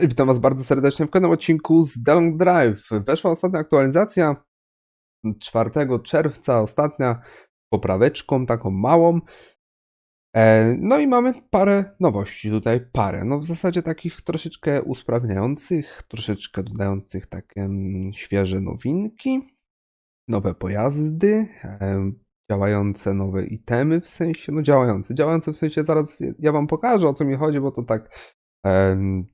Witam Was bardzo serdecznie w kolejnym odcinku z Long Drive. Weszła ostatnia aktualizacja 4 czerwca, ostatnia popraweczką, taką małą. E, No i mamy parę nowości tutaj, parę. No w zasadzie takich troszeczkę usprawniających, troszeczkę dodających takie mm, świeże nowinki, nowe pojazdy, e, działające nowe itemy w sensie, no działające, działające w sensie zaraz ja Wam pokażę o co mi chodzi, bo to tak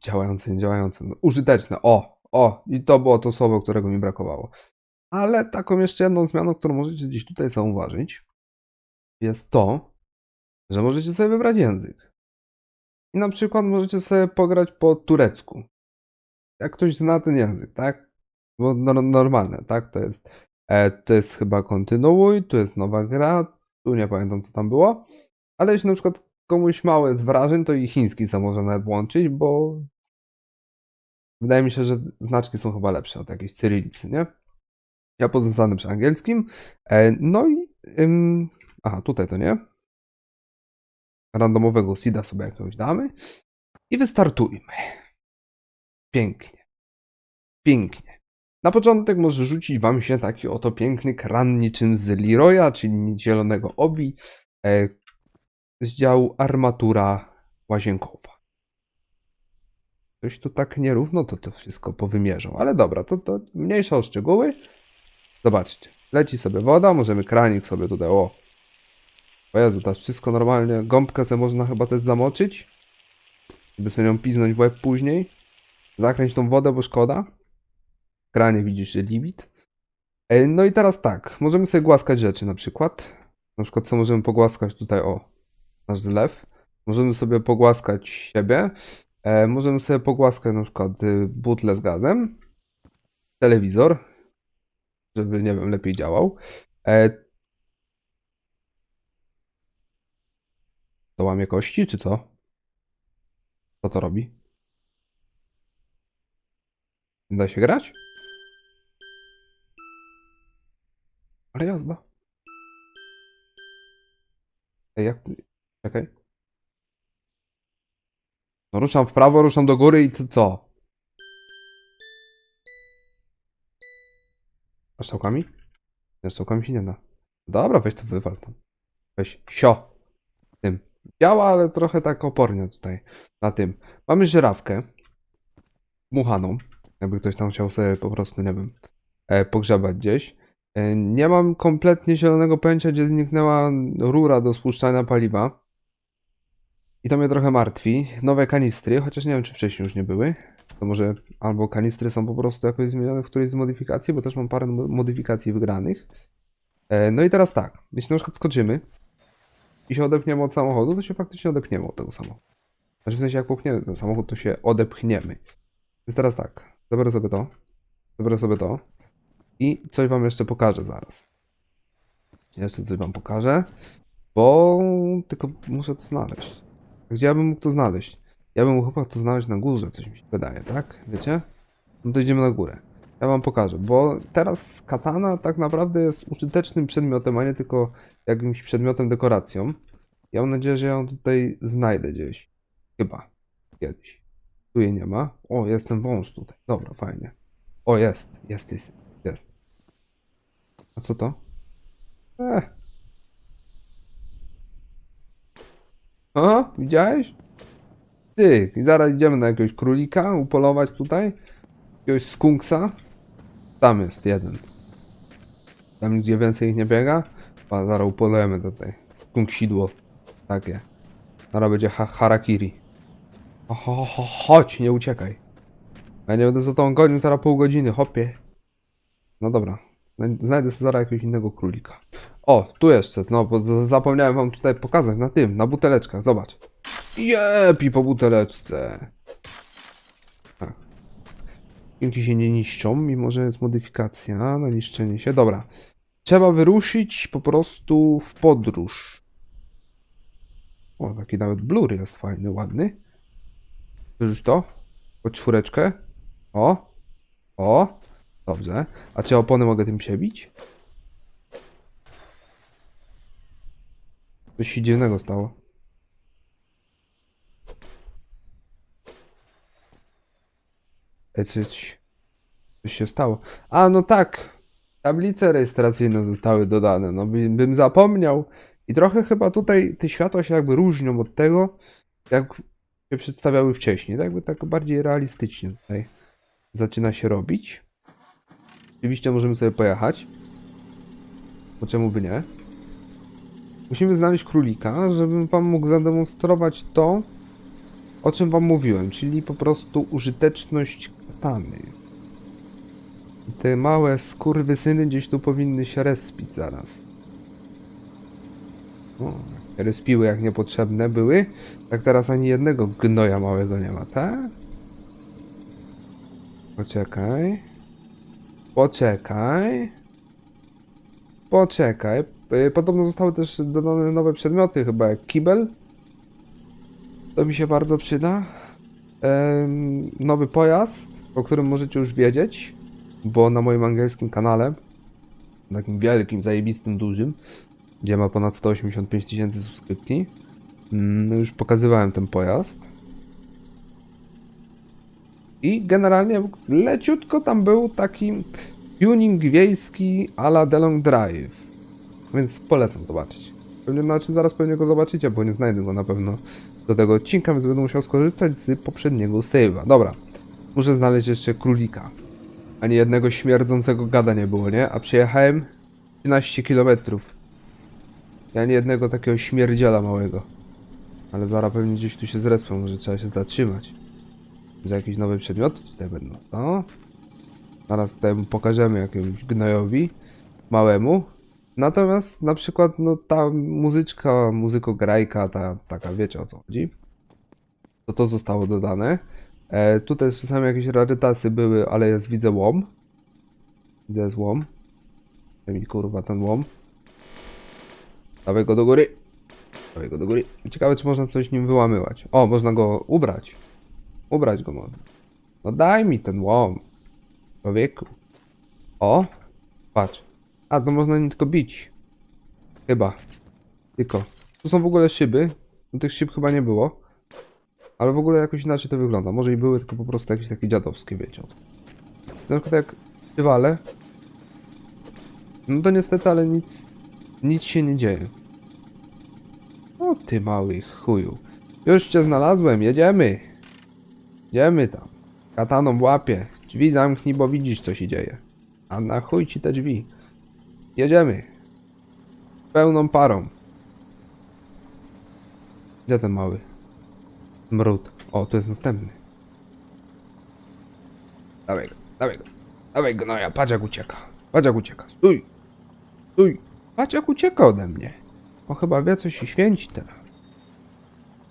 Działające, nie działające, no, użyteczne. O, o, i to było to słowo, którego mi brakowało. Ale taką jeszcze jedną zmianą, którą możecie gdzieś tutaj zauważyć, jest to, że możecie sobie wybrać język. I na przykład możecie sobie pograć po turecku. Jak ktoś zna ten język, tak? Bo no, normalne, tak? To jest, e, to jest chyba kontynuuj, tu jest nowa gra, tu nie pamiętam co tam było. Ale jeśli na przykład komuś małe z wrażeń, to i chiński sam może nawet włączyć, bo wydaje mi się, że znaczki są chyba lepsze od jakiejś cyrylicy, nie? Ja pozostanę przy angielskim. E, No i... ym, Aha, tutaj to nie. Randomowego seeda sobie jakiegoś damy. I wystartujmy. Pięknie. Pięknie. Na początek może rzucić wam się taki oto piękny kran niczym z Leroya, czyli zielonego obi, e, z działu armatura łazienkowa. Coś tu tak nierówno to to wszystko powymierzą, ale dobra, to, to mniejsza o szczegóły. Zobaczcie, leci sobie woda, możemy kranik sobie tutaj, o. O Jezu, teraz wszystko normalnie, gąbkę sobie można chyba też zamoczyć, żeby sobie ją piznąć w łeb później. Zakręć tą wodę, bo szkoda. Kranie widzisz, że limit. E, No i teraz tak, możemy sobie głaskać rzeczy na przykład. Na przykład co możemy pogłaskać tutaj, o nasz zlew. Możemy sobie pogłaskać siebie. E, możemy sobie pogłaskać na przykład y, z gazem. Telewizor, żeby, nie wiem, lepiej działał. E, to łamie kości, czy co? Co to robi? Nie Da się grać? Ale jazda. Ej, jak... Czekaj. No ruszam w prawo, ruszam do góry i to co? A strzałkami? Nie, strzałkami się nie da. Dobra, weź to wywal tam. Weź, sio. Tym. Działa, ale trochę tak opornie tutaj. Na tym. Mamy żyrawkę. Muchaną. Jakby ktoś tam chciał sobie po prostu, nie wiem, e, pogrzebać gdzieś. E, nie mam kompletnie zielonego pojęcia, gdzie zniknęła rura do spuszczania paliwa. I to mnie trochę martwi. Nowe kanistry, chociaż nie wiem, czy wcześniej już nie były. To może albo kanistry są po prostu jakoś zmienione w którejś z modyfikacji, bo też mam parę mo- modyfikacji wygranych. E, no i teraz tak, jeśli na przykład skoczymy i się odepchniemy od samochodu, to się faktycznie odepchniemy od tego samochodu. Znaczy w sensie jak popchniemy ten samochód, to się odepchniemy. Więc teraz tak, zabiorę sobie to, zabiorę sobie to i coś wam jeszcze pokażę zaraz. Jeszcze coś wam pokażę, bo tylko muszę to znaleźć. Gdzie ja bym mógł to znaleźć? Ja bym chyba to znaleźć na górze, coś mi się wydaje, tak? Wiecie? No to idziemy na górę. Ja wam pokażę, bo teraz katana tak naprawdę jest użytecznym przedmiotem, a nie tylko jakimś przedmiotem dekoracją. Ja mam nadzieję, że ją tutaj znajdę gdzieś. Chyba. Kiedyś. Tu jej nie ma. O, jest ten wąż tutaj. Dobra, fajnie. O, jest. Jest, jest. Jest. A co to? Eh. O, widziałeś? Ty, zaraz idziemy na jakiegoś królika upolować tutaj. Jakiegoś skunksa. Tam jest jeden. Tam gdzie więcej ich nie biega. A zaraz upolujemy tutaj. Skunksidło. Takie. Zaraz będzie ha harakiri. O, ho, ho, chodź, nie uciekaj. Ja nie będę za tą gonił teraz pół godziny, hopie. No dobra. Znajdę sobie zaraz jakiegoś innego królika. O, tu jeszcze, no bo zapomniałem wam tutaj pokazać na tym, na buteleczkach, zobacz. Jepi po buteleczce. Tak. Się nie niszczą, mimo że jest modyfikacja na niszczenie się. Dobra. Trzeba wyruszyć po prostu w podróż. O, taki nawet blur jest fajny, ładny. Wyrzuć to. Po czwóreczkę. O. O. Dobrze. A czy opony mogę tym przebić? Coś się dziwnego stało. Ej, coś, coś się stało. A, no tak. Tablice rejestracyjne zostały dodane. No, by, bym zapomniał. I trochę chyba tutaj te światła się jakby różnią od tego, jak się przedstawiały wcześniej. Tak jakby tak bardziej realistycznie tutaj zaczyna się robić. Oczywiście możemy sobie pojechać. Bo czemu by nie? Musimy znaleźć królika, żebym wam mógł zademonstrować to, o czym wam mówiłem, czyli po prostu użyteczność katany. Te małe skurwysyny gdzieś tu powinny się respić zaraz. O, respiły jak niepotrzebne były, tak teraz ani jednego gnoja małego nie ma, tak? Poczekaj. Poczekaj. Poczekaj. Y, Podobno zostały też dodane nowe przedmioty, chyba jak kibel. To mi się bardzo przyda. Em, nowy pojazd, o którym możecie już wiedzieć, bo na moim angielskim kanale, takim wielkim, zajebistym, dużym, gdzie ma ponad 185 tysięcy subskrypcji, mm, już pokazywałem ten pojazd. I generalnie leciutko tam był taki tuning wiejski a la DeLong Drive. Więc polecam zobaczyć. Pewnie, znaczy zaraz pewnie go zobaczycie, bo nie znajdę go na pewno do tego odcinka, więc będę musiał skorzystać z poprzedniego save'a. Dobra, muszę znaleźć jeszcze królika. Ani jednego śmierdzącego gada nie było, nie? A przejechałem 13 km. Ja nie jednego takiego śmierdziela małego. Ale zaraz pewnie gdzieś tu się zrespią, może trzeba się zatrzymać. Że jakieś nowe tutaj będą, no. Zaraz tutaj mu pokażemy jakiemuś gnojowi małemu. Natomiast na przykład no ta muzyczka, muzykograjka, ta taka wiecie o co chodzi. To to zostało dodane. E, tutaj czasami jakieś rarytasy były, ale jest widzę łom. Widzę jest łom. Daj mi kurwa ten łom. Dawaj go do góry. Dawaj go do góry. Ciekawe czy można coś nim wyłamywać. O, można go ubrać. Ubrać go można. No daj mi ten łom. Człowieku. O, patrz. A, to można nim tylko bić. Chyba. Tylko. Tu są w ogóle szyby. No tych szyb chyba nie było. Ale w ogóle jakoś inaczej to wygląda. Może i były, tylko po prostu jakieś takie dziadowskie, wiecie. Na przykład jak przywalę. No to niestety, ale nic, nic się nie dzieje. O ty mały chuju. Już cię znalazłem, jedziemy. Jedziemy tam. Kataną łapie. Drzwi zamknij, bo widzisz co się dzieje. A na chuj ci te drzwi. Jedziemy. Pełną parą. Gdzie ten mały? Mród. O, tu jest następny. Dawaj go, dawaj go. Dawaj go, no ja, patrz jak ucieka. Patrz jak ucieka. Stój. Stój. Patrz jak ucieka ode mnie. O, chyba wie co się święci teraz.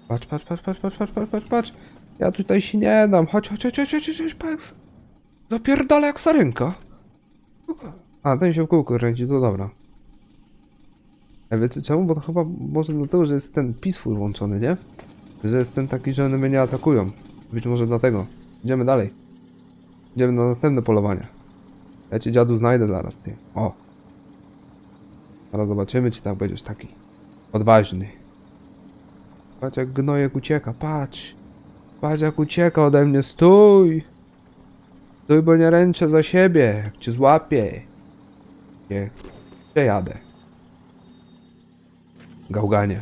Patrz, patrz, patrz, patrz, patrz, patrz, patrz, patrz. Ja tutaj się nie dam. Chodź, chodź, chodź, chodź, chodź, chodź, patrz. Zapierdala jak sarynka. A, ten się w kółko kręci, to dobra. A wiecie czemu? Bo to chyba może dlatego, że jest ten peaceful włączony, nie? Że jest ten taki, że one mnie nie atakują. Być może dlatego. Idziemy dalej. Idziemy na następne polowanie. Ja cię dziadu znajdę zaraz, ty. O. Zaraz zobaczymy, czy tak będziesz taki odważny. Patrz jak gnojek ucieka, patrz. Patrz jak ucieka ode mnie, stój. Stój, bo nie ręczę za siebie, jak cię złapię. Nie, przejadę. Gałganie.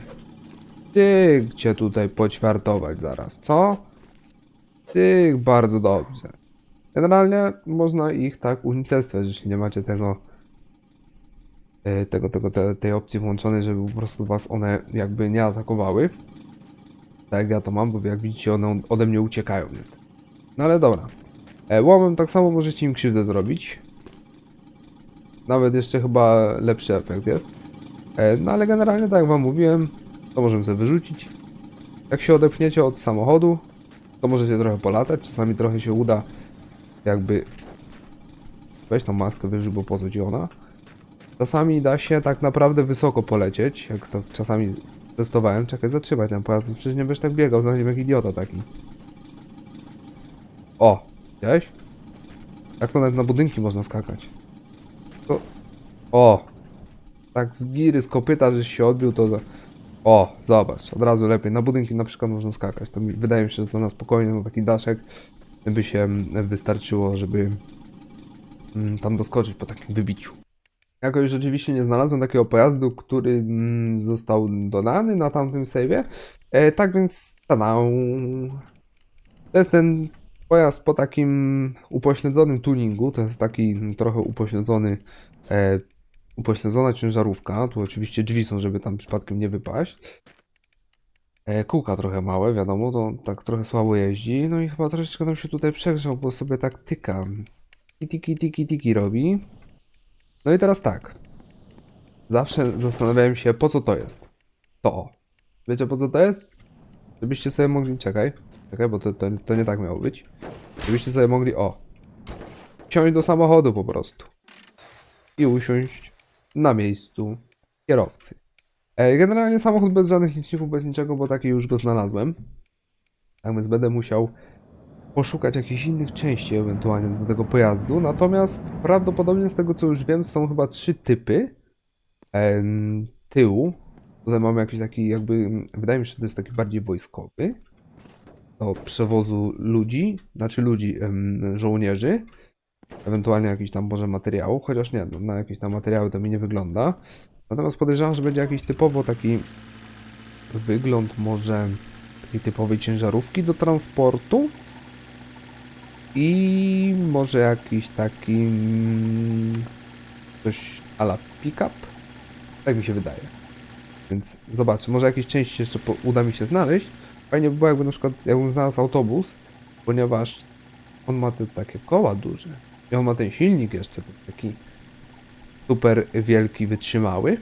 Ty cię tutaj poćwiartować zaraz, co? Ty, bardzo dobrze. Generalnie można ich tak unicestwiać, jeśli nie macie tego e, tego, tego, te, tej opcji włączonej, żeby po prostu was one jakby nie atakowały. Tak jak ja to mam, bo jak widzicie one ode mnie uciekają niestety. No ale dobra. E, łomem tak samo możecie im krzywdę zrobić. Nawet jeszcze chyba lepszy efekt jest. E, no ale generalnie tak jak wam mówiłem, to możemy sobie wyrzucić. Jak się odepchniecie od samochodu, to możecie trochę polatać. Czasami trochę się uda jakby... Weź tą maskę wyżej, bo po co ci ona? Czasami da się tak naprawdę wysoko polecieć, jak to czasami testowałem. Czekaj, zatrzymaj ten pojazd, przecież nie będziesz tak biegał za nim jak idiota taki. O, widziałeś? Jak to nawet na budynki można skakać. To... O! Tak z giry, z kopyta, żeś się odbił, to... O, zobacz, od razu lepiej. Na budynki na przykład można skakać. To mi wydaje mi się, że to na spokojnie, na taki daszek. by się wystarczyło, żeby mm, tam doskoczyć po takim wybiciu. Jakoś rzeczywiście nie znalazłem takiego pojazdu, który mm, został dodany na tamtym save'ie. E, tak więc tada. To jest ten pojazd po takim upośledzonym tuningu. To jest taki trochę upośledzony, e, upośledzona ciężarówka. Tu oczywiście drzwi są, żeby tam przypadkiem nie wypaść. E, kółka trochę małe, wiadomo, to tak trochę słabo jeździ. No i chyba troszeczkę nam się tutaj przegrzał, bo sobie tak tyka. I tiki, tiki, tiki robi. No i teraz tak. Zawsze zastanawiałem się, po co to jest. To. Wiecie, po co to jest? Żebyście sobie mogli... Czekaj. Czekaj, bo to, to, to nie tak miało być. Żebyście sobie mogli... O. Wsiąść do samochodu po prostu. I usiąść na miejscu kierowcy. E, Generalnie samochód bez żadnych liczników, bez niczego, bo taki już go znalazłem. Tak więc będę musiał poszukać jakichś innych części ewentualnie do tego pojazdu. Natomiast prawdopodobnie z tego co już wiem są chyba trzy typy em, tyłu. Tutaj mamy jakiś taki jakby, wydaje mi się, że to jest taki bardziej wojskowy. Do przewozu ludzi, znaczy ludzi, em, żołnierzy. Ewentualnie jakiś tam może materiału, chociaż nie, no, na jakieś tam materiały to mi nie wygląda. Natomiast podejrzewam, że będzie jakiś typowo taki wygląd może takiej typowej ciężarówki do transportu. I może jakiś taki mm, coś ala pick-up. Tak mi się wydaje. Więc zobaczę, może jakieś części jeszcze uda mi się znaleźć. Fajnie by było, jakby na przykład jakbym znalazł autobus, ponieważ on ma te takie koła duże. I on ma ten silnik jeszcze taki super wielki, wytrzymały.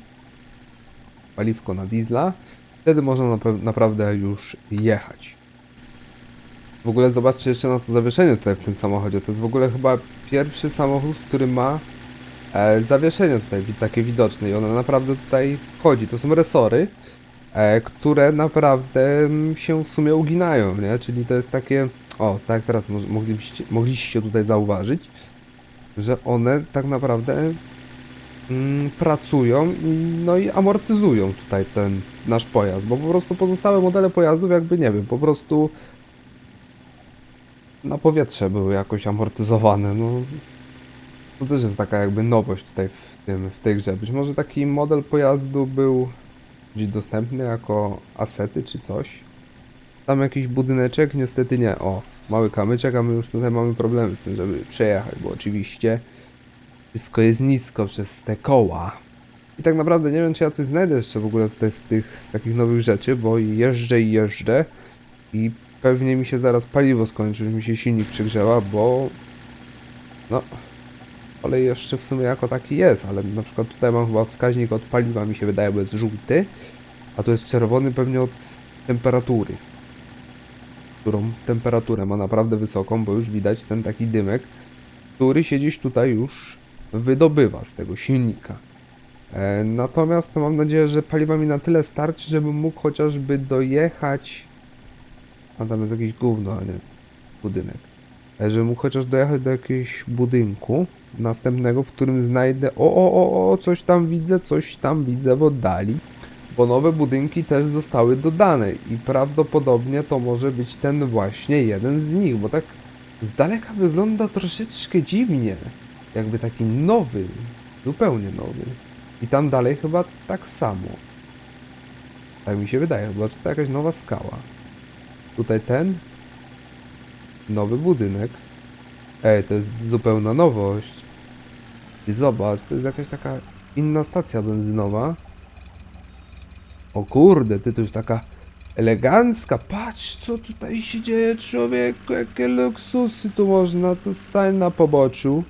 Paliwko na diesla. Wtedy można nape- naprawdę już jechać. W ogóle zobaczcie jeszcze na to zawieszenie tutaj w tym samochodzie. To jest w ogóle chyba pierwszy samochód, który ma e, zawieszenie tutaj takie widoczne i ono naprawdę tutaj wchodzi. To są resory, e, które naprawdę mm, się w sumie uginają, nie? Czyli to jest takie, o, tak teraz mo- mogliście, mogliście tutaj zauważyć, że one tak naprawdę mm, pracują i, no i amortyzują tutaj ten nasz pojazd, bo po prostu pozostałe modele pojazdów jakby, nie wiem, po prostu na powietrze były jakoś amortyzowane, no to też jest taka jakby nowość tutaj w, tym, w tej grze. Być może taki model pojazdu był gdzieś dostępny jako asety czy coś. Tam jakiś budyneczek, niestety nie. O, mały kamyczek, a my już tutaj mamy problemy z tym, żeby przejechać, bo oczywiście wszystko jest nisko przez te koła. I tak naprawdę nie wiem, czy ja coś znajdę jeszcze w ogóle tutaj z tych, z takich nowych rzeczy, bo jeżdżę i jeżdżę i pewnie mi się zaraz paliwo skończy, mi się silnik przegrzała, bo no, olej jeszcze w sumie jako taki jest, ale na przykład tutaj mam chyba wskaźnik od paliwa, mi się wydaje, bo jest żółty, a to jest czerwony pewnie od temperatury. Którą temperaturę ma naprawdę wysoką, bo już widać ten taki dymek, który się gdzieś tutaj już wydobywa z tego silnika. E, natomiast mam nadzieję, że paliwa mi na tyle starczy, żebym mógł chociażby dojechać. A tam jest jakieś gówno, a nie budynek. E, żebym mógł chociaż dojechać do jakiegoś budynku następnego, w którym znajdę. O, o, o, o, coś tam widzę, coś tam widzę w oddali. Bo nowe budynki też zostały dodane i prawdopodobnie to może być ten właśnie jeden z nich, bo tak z daleka wygląda troszeczkę dziwnie. Jakby taki nowy, zupełnie nowy. I tam dalej chyba tak samo. Tak mi się wydaje, chyba to jakaś nowa skała. Tutaj ten. Nowy budynek. Ej, to jest zupełna nowość. I zobacz, to jest jakaś taka inna stacja benzynowa. O kurde, ty to już taka elegancka. Patrz, co tutaj się dzieje, człowieku. Jakie luksusy tu można. Tu stań na poboczu.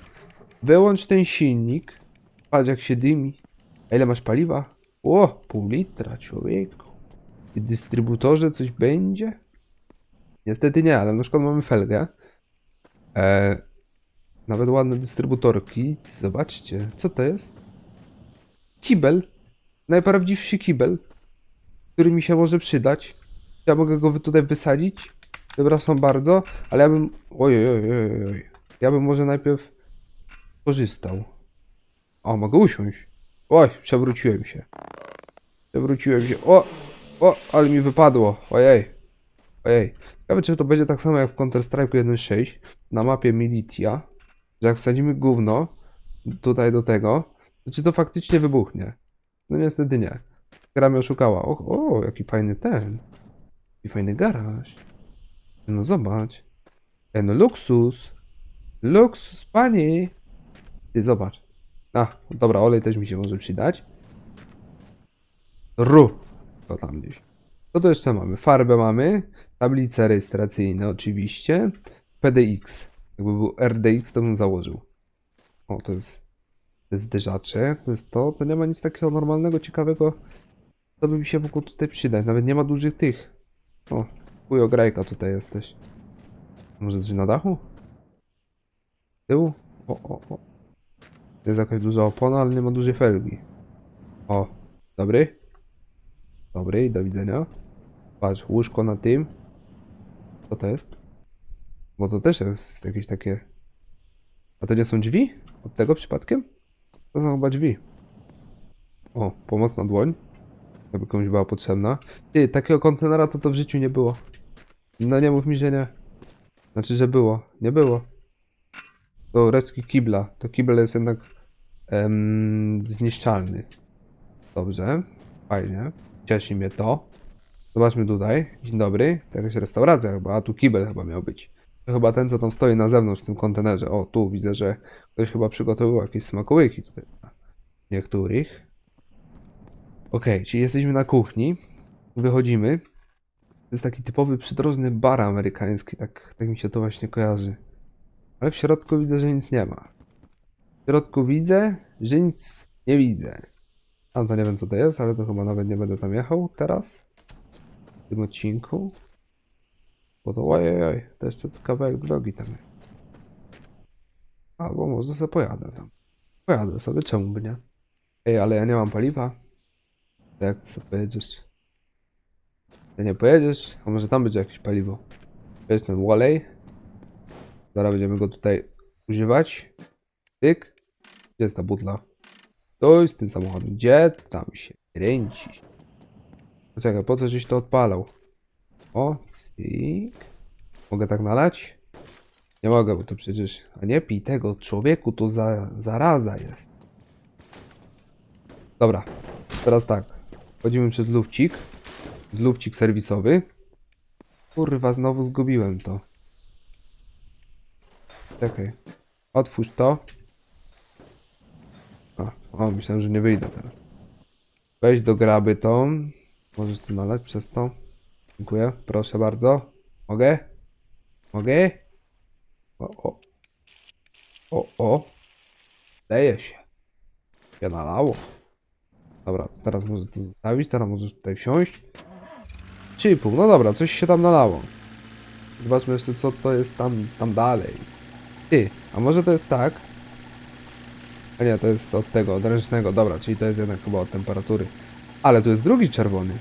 Wyłącz ten silnik. Patrz jak się dymi. Ile masz paliwa? O, pół litra, człowieku. I dystrybutorze coś będzie? Niestety nie, ale na przykład mamy felgę. E, nawet ładne dystrybutorki. Zobaczcie, co to jest? Kibel. Najprawdziwszy kibel, który mi się może przydać. Ja mogę go tutaj wysadzić. Przepraszam bardzo, ale ja bym... Oj, oj, oj, oj. Ja bym może najpierw korzystał. O, mogę usiąść. Oj, przewróciłem się. Przewróciłem się. O, o, ale mi wypadło. Ojej. Ojej. Ciekawe, czy to będzie tak samo jak w Counter-Strike 1.6 na mapie Militia, że jak wsadzimy gówno tutaj do tego, to czy to faktycznie wybuchnie? No niestety nie. Gra mnie oszukała. O, o jaki fajny ten. Jaki fajny garaż. No zobacz. E, no luksus. Luksus, pani. Ty zobacz. A, dobra, olej też mi się może przydać. Ru. To tam gdzieś. Co tu jeszcze mamy? Farbę mamy. Tablice rejestracyjne oczywiście. PDX. Jakby był RDX, to bym założył. O, to jest, to jest zderzacze. To jest to. To nie ma nic takiego normalnego, ciekawego. To by mi się mógł tutaj przydać. Nawet nie ma dużych tych. O, chuj grajka tutaj jesteś. Może coś na dachu? Tyłu? O, o, o. To jest jakaś duża opona, ale nie ma dużej felgi. O, dobry. Dobry, do widzenia. Patrz, łóżko na tym. Co to jest? Bo to też jest jakieś takie... A to nie są drzwi? Od tego przypadkiem? To są chyba drzwi. O, pomocna dłoń. Jakby komuś była potrzebna. Ty, takiego kontenera to to w życiu nie było. No nie mów mi, że nie. Znaczy, że było. Nie było. To resztki kibla. To kibel jest jednak em, zniszczalny. Dobrze. Fajnie. Cieszy mnie to. Zobaczmy tutaj. Dzień dobry. To jakaś restauracja chyba, a tu kibel chyba miał być. To chyba ten, co tam stoi na zewnątrz w tym kontenerze. O, tu widzę, że ktoś chyba przygotowywał jakieś smakołyki tutaj. Niektórych. Okej, czyli jesteśmy na kuchni. Wychodzimy. To jest taki typowy przydrożny bar amerykański, tak, tak mi się to właśnie kojarzy. Ale w środku widzę, że nic nie ma. W środku widzę, że nic nie widzę. Tam to nie wiem co to jest, ale to chyba nawet nie będę tam jechał teraz. W tym odcinku. Bo to ojej, oj, to jeszcze kawałek drogi tam jest. Albo może sobie pojadę tam. Pojadę sobie, czemu by nie? Ej, ale ja nie mam paliwa. To jak ty sobie pojedziesz? Ty nie pojedziesz? A może tam będzie jakieś paliwo? To jest ten Walley. Zaraz będziemy go tutaj używać. Tyk. Gdzie jest ta butla? To jest tym samochodem. Gdzie tam się kręci? Poczekaj, po co żeś to odpalał? O, cyk. Mogę tak nalać? Nie mogę, bo to przecież... A nie pij tego, człowieku, to za, zaraza jest. Dobra, teraz tak. Wchodzimy przez lufcik. Lufcik serwisowy. Kurwa, znowu zgubiłem to. Czekaj. Otwórz to. O, myślałem, że nie wyjdę teraz. Weź do graby tą. Możesz tu nalać przez to. Dziękuję. Proszę bardzo. Mogę? Mogę? O, o. O, o. Leje się. Ja nalało. Dobra, teraz możesz to zostawić, teraz możesz tutaj wsiąść. 3,5, no dobra, coś się tam nalało. Zobaczmy jeszcze co to jest tam, tam dalej. Ty, a może to jest tak? A nie, to jest od tego, od ręcznego, dobra, czyli to jest jednak chyba od temperatury. Ale tu jest drugi czerwony.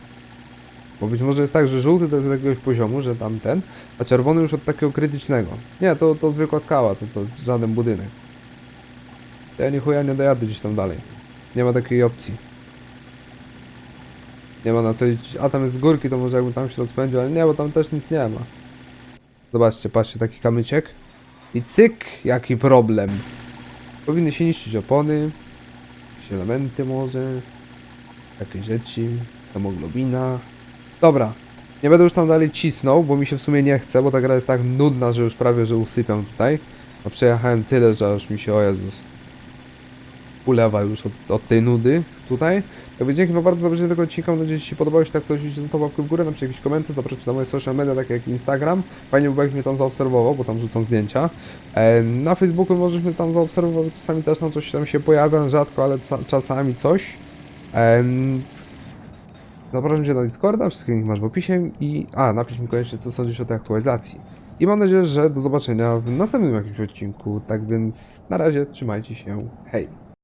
Bo być może jest tak, że żółty to jest od jakiegoś poziomu, że tamten, a czerwony już od takiego krytycznego. Nie, to, to zwykła skała, to, to żaden budynek. Ja nie chuja nie dojadę gdzieś tam dalej. Nie ma takiej opcji. Nie ma na co iść. A tam jest z górki, to może jakbym tam się rozpędził, ale nie, bo tam też nic nie ma. Zobaczcie, patrzcie, taki kamyczek. I cyk, jaki problem. Powinny się niszczyć opony, jakieś elementy może, jakieś rzeczy, hemoglobina. Dobra, nie będę już tam dalej cisnął, bo mi się w sumie nie chce, bo ta gra jest tak nudna, że już prawie, że usypiam tutaj. A przejechałem tyle, że aż mi się, o Jezus, ulewa już od, od tej nudy tutaj. Jakby dzięki wam bardzo za obejrzenie tego odcinka, mam nadzieję, że Ci podobało. Jeśli tak, to oczywiście zostaw łapkę w górę, napisz jakiś komentarz, zapraszam na moje social media, takie jak Instagram. Fajnie by mnie tam zaobserwował, bo tam rzucam zdjęcia. E, na Facebooku możesz mnie tam zaobserwować, czasami też tam coś tam się pojawia, rzadko, ale czasami coś. Em, Zapraszam Cię na Discorda, wszystkie link masz w opisie i... A, napisz mi koniecznie, co sądzisz o tej aktualizacji. I mam nadzieję, że do zobaczenia w następnym jakimś odcinku, tak więc na razie, trzymajcie się, hej!